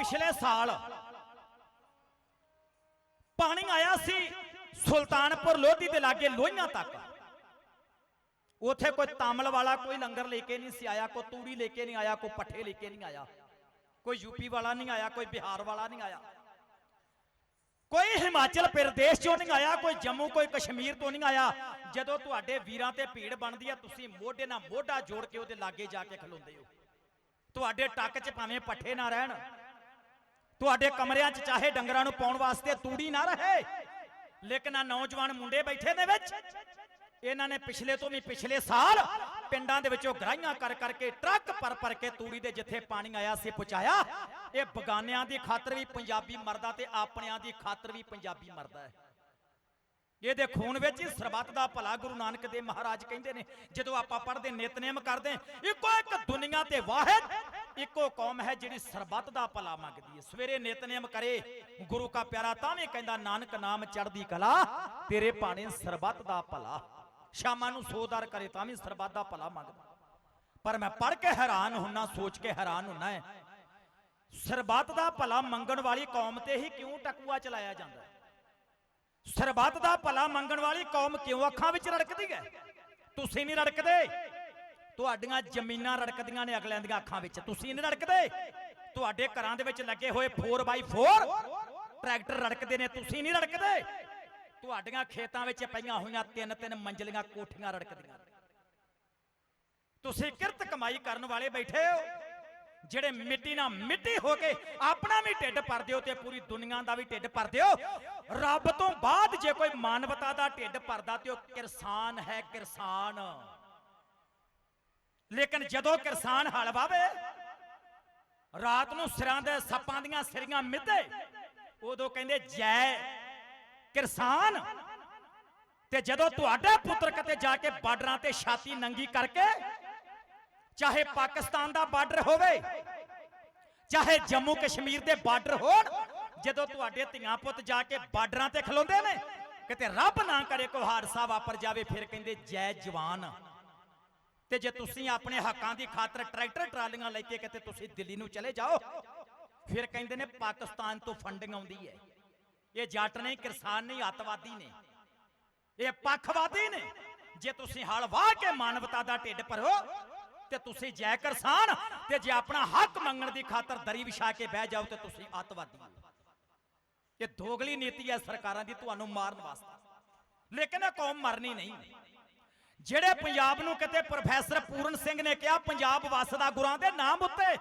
ਪਿਛਲੇ ਸਾਲ ਪਾਣੀ ਆਇਆ ਸੀ ਸੁਲਤਾਨਪੁਰ ਲੋਧੀ ਦੇ ਲਾਗੇ ਲੋਹੀਆਂ ਤੱਕ। ਉਥੇ ਕੋਈ ਤਾਮਲ ਵਾਲਾ ਕੋਈ ਲੰਗਰ ਲੈ ਕੇ ਨਹੀਂ ਸੀ ਆਇਆ, ਕੋਈ ਤੂੜੀ ਲੈ ਕੇ ਨਹੀਂ ਆਇਆ, ਕੋਈ ਪੱਠੇ ਲੈ ਕੇ ਨਹੀਂ ਆਇਆ, ਕੋਈ ਯੂਪੀ ਵਾਲਾ ਨਹੀਂ ਆਇਆ, ਕੋਈ ਬਿਹਾਰ ਵਾਲਾ ਨਹੀਂ ਆਇਆ। ਕੋਈ ਹਿਮਾਚਲ ਪ੍ਰਦੇਸ਼ ਚੋਂ ਨਹੀਂ ਆਇਆ, ਕੋਈ ਜੰਮੂ, ਕੋਈ ਕਸ਼ਮੀਰ ਤੋਂ ਨਹੀਂ ਆਇਆ। ਜਦੋਂ ਤੁਹਾਡੇ ਵੀਰਾਂ ਤੇ ਭੀੜ ਬਣਦੀ ਆ, ਤੁਸੀਂ ਮੋਢੇ ਨਾਲ ਮੋਢਾ ਜੋੜ ਕੇ ਉਹਦੇ ਲਾਗੇ ਜਾ ਕੇ ਖਲੋਂਦੇ ਹੋ। ਤੁਹਾਡੇ ਟੱਕ 'ਚ ਭਾਵੇਂ ਪੱਠੇ ਨਾ ਰਹਿਣ। ਤੁਹਾਡੇ ਕਮਰਿਆਂ 'ਚ ਚਾਹੇ ਡੰਗਰਾਂ ਨੂੰ ਪਾਉਣ ਵਾਸਤੇ ਤੂੜੀ ਨਾ ਰਹੇ। ਲੇਕਿਨ ਆ ਨੌਜਵਾਨ ਮੁੰਡੇ ਬੈਠੇ ਨੇ ਵਿੱਚ। ਇਹਨਾਂ ਨੇ ਪਿਛਲੇ ਤੋਂ ਵੀ ਪਿਛਲੇ ਸਾਲ ਪਿੰਡਾਂ ਦੇ ਵਿੱਚੋਂ ਗਰਾਈਆਂ ਕਰ ਕਰਕੇ ਟਰੱਕ ਪਰ ਪਰ ਕੇ ਤੂੜੀ ਦੇ ਜਿੱਥੇ ਪਾਣੀ ਆਇਆ ਸੀ ਪਹੁੰਚਾਇਆ। ਇਹ ਬਗਾਨਿਆਂ ਦੀ ਖਾਤਰ ਵੀ ਪੰਜਾਬੀ ਮਰਦਾ ਤੇ ਆਪਣਿਆਂ ਦੀ ਖਾਤਰ ਵੀ ਪੰਜਾਬੀ ਮਰਦਾ ਹੈ। ਇਹਦੇ ਖੂਨ ਵਿੱਚ ਹੀ ਸਰਬੱਤ ਦਾ ਭਲਾ ਗੁਰੂ ਨਾਨਕ ਦੇਵ ਮਹਾਰਾਜ ਕਹਿੰਦੇ ਨੇ, ਜਦੋਂ ਆਪਾਂ ਪੜ੍ਹਦੇ ਨਿਤਨੇਮ ਕਰਦੇ, ਇੱਕੋ ਇੱਕ ਦੁਨੀਆ ਤੇ ਵਾਹਿਦ ਇੱਕੋ ਕੌਮ ਹੈ ਜਿਹੜੀ ਸਰਬੱਤ ਦਾ ਭਲਾ ਮੰਗਦੀ ਹੈ। ਸਵੇਰੇ ਨਿਤਨੇਮ ਕਰੇ, ਗੁਰੂ ਕਾ ਪਿਆਰਾ ਤਾਂ ਵੀ ਕਹਿੰਦਾ, ਨਾਨਕ ਨਾਮ ਚੜ੍ਹਦੀ ਕਲਾ, ਤੇਰੇ ਭਾਣੇ ਸਰਬੱਤ ਦਾ ਭਲਾ। ਸ਼ਾਮਾਂ ਨੂੰ ਸੋਦਾਰ ਕਰੇ ਤਾਂ ਵੀ ਸਰਬੱਤ ਦਾ ਭਲਾ ਮੰਗਦਾ। ਪਰ ਮੈਂ ਪੜ੍ਹ ਕੇ ਹੈਰਾਨ ਹੁੰਨਾ, ਸੋਚ ਕੇ ਹੈਰਾਨ ਹੁੰਨਾ ਹੈ। ਸਰਬੱਤ ਦਾ ਭਲਾ ਮੰਗਣ ਵਾਲੀ ਕੌਮ ਤੇ ਹੀ ਕਿਉਂ ਟਕੂਆ ਚਲਾਇਆ ਜਾਂਦਾ ਹੈ? ਸਰਬੱਤ ਦਾ ਭਲਾ ਮੰਗਣ ਵਾਲੀ ਕੌਮ ਕਿਉਂ ਅੱਖਾਂ ਵਿੱਚ ਰੜਕਦੀ ਹੈ? ਤੁਸੀਂ ਨਹੀਂ ਰੜਕਦੇ। ਤੁਹਾਡੀਆਂ ਜ਼ਮੀਨਾਂ ਰੜਕਦੀਆਂ ਨੇ ਅਗਲਿਆਂ ਦੀਆਂ ਅੱਖਾਂ ਵਿੱਚ। ਤੁਸੀਂ ਨਹੀਂ ਰੜਕਦੇ? ਤੁਹਾਡੇ ਘਰਾਂ ਦੇ ਵਿੱਚ ਲੱਗੇ ਹੋਏ 4x4 ਟਰੈਕਟਰ ਰੜਕਦੇ ਨੇ, ਤੁਸੀਂ ਨਹੀਂ ਰੜਕਦੇ? ਤੁਹਾਡੀਆਂ ਖੇਤਾਂ ਵਿੱਚ ਪਈਆਂ ਹੋਈਆਂ ਤਿੰਨ ਤਿੰਨ ਮੰਜ਼ਲੀਆਂ ਕੋਠੀਆਂ ਰੜਕਦੀਆਂ ਤੁਸੀਂ ਕਿਰਤ ਕਮਾਈ ਕਰਨ ਵਾਲੇ ਬੈਠੇ ਹੋ, ਜਿਹੜੇ ਮਿੱਟੀ ਨਾਲ ਮਿੱਟੀ ਹੋ ਕੇ ਆਪਣਾ ਵੀ ਢਿੱਡ ਭਰਦੇ ਹੋ ਤੇ ਪੂਰੀ ਦੁਨੀਆ ਦਾ ਵੀ ਢਿੱਡ ਭਰਦੇ ਹੋ। ਰੱਬ ਤੋਂ ਬਾਅਦ ਜੇ ਕੋਈ ਮਾਨਵਤਾ ਦਾ ਢਿੱਡ ਭਰਦਾ ਤੇ ਉਹ ਕਿਰਸਾਨ ਹੈ ਕਿਰਸਾਨ। ਲੇਕਿਨ ਜਦੋਂ ਕਿਸਾਨ ਹਲ ਵਾਵੇ, ਰਾਤ ਨੂੰ ਸਿਰਾਂ ਦੇ ਸੱਪਾਂ ਦੀਆਂ ਸਿਰੀਆਂ ਮਿੱਧੇ, ਉਦੋਂ ਕਹਿੰਦੇ, ਜੈ ਕਿਸਾਨ ਤੇ ਜਦੋਂ ਤੁਹਾਡੇ ਪੁੱਤਰ ਕਿਤੇ ਜਾ ਕੇ ਬਾਰਡਰਾਂ ਤੇ ਛਾਤੀ ਨੰਗੀ ਕਰਕੇ, ਚਾਹੇ ਪਾਕਿਸਤਾਨ ਦਾ ਬਾਰਡਰ ਹੋਵੇ, ਚਾਹੇ ਜੰਮੂ ਕਸ਼ਮੀਰ ਦੇ ਬਾਰਡਰ ਹੋਣ, ਜਦੋਂ ਤੁਹਾਡੇ ਧੀਆਂ ਪੁੱਤ ਜਾ ਕੇ ਬਾਰਡਰਾਂ ਤੇ ਖਲੋਂਦੇ ਨੇ, ਕਿਤੇ ਰੱਬ ਨਾ ਕਰੇ ਕੋਈ ਹਾਦਸਾ ਵਾਪਰ ਜਾਵੇ, ਫਿਰ ਕਹਿੰਦੇ, ਜੈ ਜਵਾਨ। ਤੇ ਜੇ ਤੁਸੀਂ ਆਪਣੇ ਹੱਕਾਂ ਦੀ ਖਾਤਰ ਟਰੈਕਟਰ ਟਰਾਲੀਆਂ ਲੈ ਕੇ ਕਿਤੇ ਤੁਸੀਂ ਦਿੱਲੀ ਨੂੰ ਚਲੇ ਜਾਓ, ਫਿਰ ਕਹਿੰਦੇ ਨੇ ਪਾਕਿਸਤਾਨ ਤੋਂ ਫੰਡਿੰਗ ਆਉਂਦੀ ਹੈ। ਇਹ ਜੱਟ ਨਹੀਂ ਕਿਸਾਨ ਨਹੀਂ ਅੱਤਵਾਦੀ ਨੇ, ਇਹ ਪੱਖਵਾਦੀ ਨੇ। ਜੇ ਤੁਸੀਂ ਹਲ ਵਾਹ ਕੇ ਮਾਨਵਤਾ ਦਾ ਢਿੱਡ ਭਰੋ, ਤੇ ਤੁਸੀਂ ਜੈ ਕਿਸਾਨ, ਤੇ ਜੇ ਆਪਣਾ ਹੱਕ ਮੰਗਣ ਦੀ ਖਾਤਰ ਦਰੀ ਵਿਛਾ ਕੇ ਬਹਿ ਜਾਓ, ਤੇ ਤੁਸੀਂ ਅੱਤਵਾਦੀ ਹੋ। ਇਹ ਦੋਗਲੀ ਨੀਤੀ ਹੈ ਸਰਕਾਰਾਂ ਦੀ, ਤੁਹਾਨੂੰ ਮਾਰਨ ਵਾਸਤੇ। ਲੇਕਿਨ ਇਹ ਕੌਮ ਮਰਨੀ ਨਹੀਂ। ਜਿਹੜੇ ਪੰਜਾਬ ਨੂੰ ਕਿਤੇ ਪ੍ਰੋਫੈਸਰ ਪੂਰਨ ਸਿੰਘ ਨੇ ਕਿਹਾ, ਪੰਜਾਬ ਵਸਦਾ ਗੁਰਾਂ ਦੇ ਨਾਮ ਉੱਤੇ,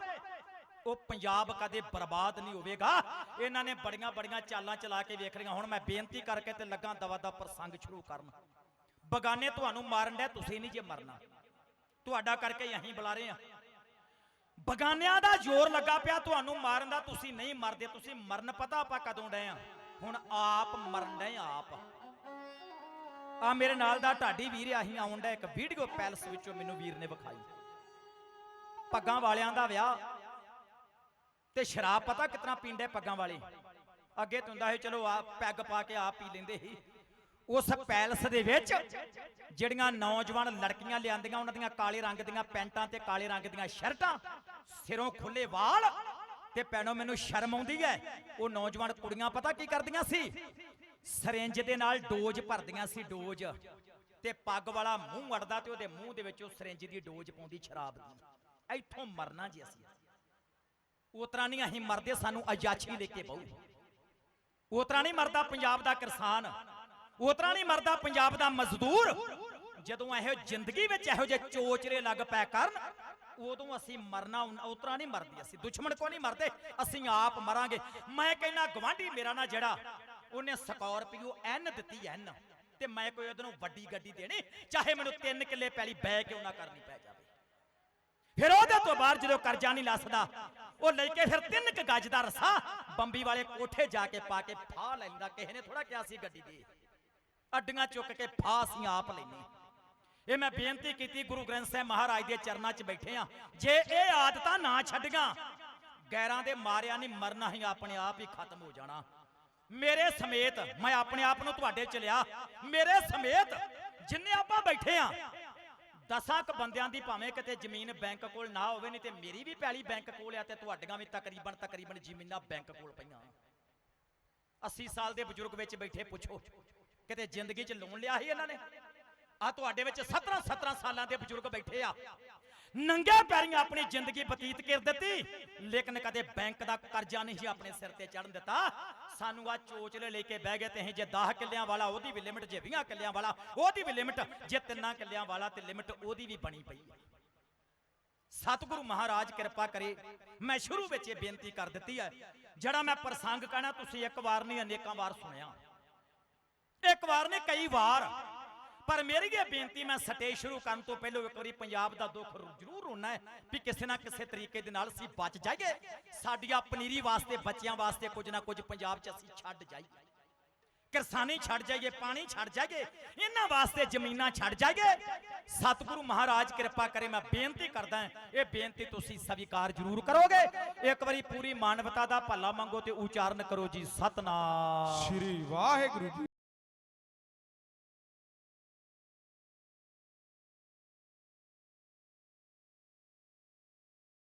ਉਹ ਪੰਜਾਬ ਕਦੇ ਬਰਬਾਦ ਨਹੀਂ ਹੋਵੇਗਾ। ਇਹਨਾਂ ਨੇ ਬੜੀਆਂ ਬੜੀਆਂ ਚਾਲਾਂ ਚਲਾ ਕੇ ਵੇਖ ਰਹੀਆਂ। ਹੁਣ ਮੈਂ ਬੇਨਤੀ ਕਰਕੇ ਤੇ ਲੱਗਾ ਦਵਾ ਦਾ ਪ੍ਰਸੰਗ ਸ਼ੁਰੂ ਕਰਨ। ਬਗਾਨੇ ਤੁਹਾਨੂੰ ਮਾਰਨ ਦੇ ਤੁਸੀਂ ਨਹੀਂ ਜੇ ਮਰਨਾ। ਤੁਹਾਡਾ ਕਰਕੇ ਅਸੀਂ ਬੁਲਾ ਰਹੇ ਆ ਬਗਾਨਿਆਂ ਦਾ ਜ਼ੋਰ ਲੱਗਾ ਪਿਆ, ਤੁਹਾਨੂੰ ਮਾਰਨ ਦਾ ਤੁਸੀਂ ਨਹੀਂ ਮਰਦੇ। ਤੁਸੀਂ ਮਰਨ ਪਤਾ ਆਪਾਂ ਕਦੋਂ ਡਏ ਆ ਹੁਣ ਆਪ ਮਰਨ ਡਏ ਆਪ। ਆ ਮੇਰੇ ਨਾਲ ਦਾ ਢਾਡੀ ਵੀਰ ਆਹੀ ਆਉਣ ਦਾ ਇੱਕ ਵੀਡੀਓ ਪੈਲਸ ਵਿੱਚੋਂ ਮੈਨੂੰ ਵੀਰ ਨੇ ਵਿਖਾਈ। ਪੱਗਾਂ ਵਾਲਿਆਂ ਦਾ ਵਿਆਹ ਤੇ ਸ਼ਰਾਬ ਪਤਾ ਕਿਤਨਾ ਪੀਂਦੇ ਪੱਗਾਂ ਵਾਲੇ? ਅੱਗੇ ਤੋਂ ਹੁੰਦਾ ਚਲੋ ਆ ਪੈਗ ਪਾ ਕੇ ਆਪ ਪੀ ਲੈਂਦੇ ਸੀ। ਉਸ ਪੈਲਸ ਦੇ ਵਿੱਚ ਜਿਹੜੀਆਂ ਨੌਜਵਾਨ ਲੜਕੀਆਂ ਲਿਆਂਦੀਆਂ, ਉਹਨਾਂ ਦੀਆਂ ਕਾਲੇ ਰੰਗ ਦੀਆਂ ਪੈਂਟਾਂ ਤੇ ਕਾਲੇ ਰੰਗ ਦੀਆਂ ਸ਼ਰਟਾਂ, ਸਿਰੋਂ ਖੁੱਲੇ ਵਾਲ ਤੇ ਪੈਣੋਂ ਮੈਨੂੰ ਸ਼ਰਮ ਆਉਂਦੀ ਹੈ। ਉਹ ਨੌਜਵਾਨ ਕੁੜੀਆਂ ਪਤਾ ਕੀ ਕਰਦੀਆਂ ਸੀ? ਸਰਿੰਜ ਦੇ ਨਾਲ ਡੋਜ਼ ਭਰਦੀਆਂ ਸੀ ਡੋਜ਼ ਤੇ ਪੱਗ ਵਾਲਾ ਮੂੰਹ ਅੜਦਾ ਤੇ ਉਹਦੇ ਮੂੰਹ ਦੇ ਵਿੱਚ ਉਹ ਸਰਿੰਜ ਦੀ ਡੋਜ਼ ਪਾਉਂਦੀ ਸ਼ਰਾਬ ਦੀ। ਇੱਥੋਂ ਮਰਨਾ ਜੀ ਅਸੀਂ। ਉਤਰਾ ਨਹੀਂ ਅਸੀਂ ਮਰਦੇ, ਸਾਨੂੰ ਅਜਾਛੀ ਲੈ ਕੇ ਬਹੁ। ਉਤਰਾ ਨਹੀਂ ਮਰਦਾ ਪੰਜਾਬ ਦਾ ਕਿਸਾਨ। ਉਤਰਾ ਨਹੀਂ ਮਰਦਾ ਪੰਜਾਬ ਦਾ ਮਜ਼ਦੂਰ। ਜਦੋਂ ਇਹੋ ਜ਼ਿੰਦਗੀ ਵਿੱਚ ਇਹੋ ਜਿਹੇ ਚੋਚਰੇ ਲੱਗ ਪੈ ਕਰਨ, ਉਦੋਂ ਅਸੀਂ ਮਰਨਾ ਉਤਰਾ ਨਹੀਂ ਮਰਦੀ ਅਸੀਂ। ਦੁਸ਼ਮਣ ਕੋ ਨਹੀਂ ਮਰਦੇ, ਅਸੀਂ ਆਪ ਮਰਾਂਗੇ। ਮੈਂ ਕਹਿੰਦਾ, ਗਵਾਂਢੀ ਮੇਰਾ ਨਾ ਜਿਹੜਾ ਉਹਨੇ ਸਕਾਰਪੀਓ ਐਨ ਦਿੱਤੀ ਐਨ। ਤੇ ਮੈਂ ਕੋਈ ਉਹਨੂੰ ਵੱਡੀ ਗੱਡੀ ਦੇਣੀ, ਚਾਹੇ ਮੈਨੂੰ 3 ਕਿੱਲੇ ਪੈਲੀ ਬੈ ਕੇ ਉਹਨਾਂ ਕਰਨੀ ਪੈ ਜਾਵੇ। ਫਿਰ ਉਹਦੇ ਤੋਂ ਬਾਅਦ ਜਦੋਂ ਕਰਜ਼ਾ ਨਹੀਂ ਲੱਸਦਾ, ਉਹ ਲੈ ਕੇ ਫਿਰ ਤਿੰਨ ਕ ਗੱਜ ਦਾ ਰਸਾ ਬੰਬੀ ਵਾਲੇ ਕੋਠੇ ਜਾ ਕੇ ਪਾ ਕੇ ਫਾਹ ਲੈਂਦਾ, ਕਿਸੇ ਨੇ ਥੋੜਾ ਕਿਹਾ ਸੀ ਗੱਡੀ ਦੇ। ਅੱਡੀਆਂ ਚੁੱਕ ਕੇ ਫਾ ਅਸੀਂ ਆਪ ਲੈਨੇ ਇਹ ਮੈਂ ਬੇਨਤੀ ਕੀਤੀ ਗੁਰੂ ਗ੍ਰੰਥ ਸਾਹਿਬ ਮਹਾਰਾਜ ਦੇ ਚਰਨਾਂ 'ਚ ਬੈਠੇ ਆ। ਜੇ ਇਹ ਆਦਤਾਂ ਨਾ ਛੱਡੀਆਂ, ਗੈਰਾਂ ਦੇ ਮਾਰਿਆ ਨਹੀਂ ਮਰਨਾ ਹੀ ਆਪਣੇ ਆਪ ਹੀ ਖਤਮ ਹੋ ਜਾਣਾ। ਮੇਰੇ ਸਮੇਤ, ਮੈਂ ਆਪਣੇ ਆਪ ਨੂੰ ਤੁਹਾਡੇ ਚ ਲਿਆ ਮੇਰੇ ਸਮੇਤ ਜਿੰਨੇ ਆਪਾਂ ਬੈਠੇ ਆ, ਦਸਾਂ ਕ ਬੰਦਿਆਂ ਦੀ ਭਾਵੇਂ ਕਿਤੇ ਜ਼ਮੀਨ ਬੈਂਕ ਕੋਲ ਨਾ ਹੋਵੇ, ਨਹੀਂ ਤੇ ਮੇਰੀ ਵੀ ਪੈਲੀ ਬੈਂਕ ਕੋਲ ਆ ਤੇ ਤੁਹਾਡੀਆਂ ਵੀ ਤਕਰੀਬਨ ਤਕਰੀਬਨ ਜ਼ਮੀਨਾਂ ਬੈਂਕ ਕੋਲ ਪਈਆਂ। 80 ਸਾਲ ਦੇ ਬਜ਼ੁਰਗ ਵਿੱਚ ਬੈਠੇ, ਪੁੱਛੋ, ਕਿਤੇ ਜ਼ਿੰਦਗੀ 'ਚ ਲੋਨ ਲਿਆ ਸੀ ਇਹਨਾਂ ਨੇ? ਆ ਤੁਹਾਡੇ ਵਿੱਚ 17 17 ਸਾਲਾਂ ਦੇ ਬਜ਼ੁਰਗ ਬੈਠੇ ਆ। ਨੰਗੇ ਪੈਰੀਆਂ ਆਪਣੀ ਜ਼ਿੰਦਗੀ ਬਤੀਤ ਕਰ ਦਿੱਤੀ। ਲੇਕਿਨ ਕਦੇ ਬੈਂਕ ਦਾ ਕਰਜ਼ਾ ਨਹੀਂ ਸੀ ਆਪਣੇ ਸਿਰ ਤੇ ਚੜਨ ਦਿੱਤਾ। ਸਾਨੂੰ ਆ ਚੋਚਲੇ ਲੈ ਕੇ ਬਹਿ ਗਏ ਤੇ ਜੇ 10 ਕਿੱਲਿਆਂ ਵਾਲਾ, ਉਹਦੀ ਵੀ ਲਿਮਟ ਜੇ 20 ਕਿੱਲਿਆਂ ਵਾਲਾ, ਉਹਦੀ ਵੀ ਲਿਮਟ ਜੇ ਤਿੰਨਾਂ ਕਿੱਲਿਆਂ ਵਾਲਾ ਤੇ ਲਿਮਟ ਉਹਦੀ ਵੀ ਬਣੀ ਪਈ ਸਤਿਗੁਰੂ ਮਹਾਰਾਜ ਕਿਰਪਾ ਕਰੇ, ਮੈਂ ਸ਼ੁਰੂ ਵਿੱਚ ਇਹ ਬੇਨਤੀ ਕਰ ਦਿੱਤੀ ਹੈ, ਜਿਹੜਾ ਮੈਂ ਪ੍ਰਸੰਗ ਕਹਿਣਾ, ਤੁਸੀਂ ਇੱਕ ਵਾਰ ਨਹੀਂ, ਅਨੇਕਾਂ ਵਾਰ ਸੁਣਿਆ। ਇੱਕ ਵਾਰ ਨਹੀਂ, ਕਈ ਵਾਰ ਪਰ ਮੇਰੀ ਇਹ ਬੇਨਤੀ, ਮੈਂ ਸਟੇਜ ਸ਼ੁਰੂ ਕਰਨ ਤੋਂ ਪਹਿਲਾਂ ਇੱਕ ਵਾਰੀ ਪੰਜਾਬ ਦਾ ਦੁੱਖ ਜ਼ਰੂਰ ਹੋਣਾ ਹੈ ਵੀ ਕਿਸੇ ਨਾ ਕਿਸੇ ਤਰੀਕੇ ਦੇ ਨਾਲ ਅਸੀਂ ਬਚ ਜਾਈਏ। ਸਾਡੀਆਂ ਪਨੀਰੀ ਵਾਸਤੇ, ਬੱਚਿਆਂ ਵਾਸਤੇ ਕੁਝ ਨਾ ਕੁਝ ਪੰਜਾਬ 'ਚ ਅਸੀਂ ਛੱਡ ਜਾਈਏ। ਕਿਰਸਾਨੀ ਛੱਡ ਜਾਈਏ, ਪਾਣੀ ਛੱਡ ਜਾਈਏ, ਇਹਨਾਂ ਵਾਸਤੇ ਜ਼ਮੀਨਾਂ ਛੱਡ ਜਾਈਏ। ਸਤਿਗੁਰੂ ਮਹਾਰਾਜ ਕਿਰਪਾ ਕਰੇ, ਮੈਂ ਬੇਨਤੀ ਕਰਦਾ ਇਹ ਬੇਨਤੀ ਤੁਸੀਂ ਸਵੀਕਾਰ ਜ਼ਰੂਰ ਕਰੋਗੇ। ਇੱਕ ਵਾਰੀ ਪੂਰੀ ਮਾਨਵਤਾ ਦਾ ਭਲਾ ਮੰਗੋ ਤੇ ਉਚਾਰਨ ਕਰੋ ਜੀ, ਸਤਨਾਮ। ਸ਼੍ਰੀ ਵਾਹਿਗੁਰੂ ਜੀ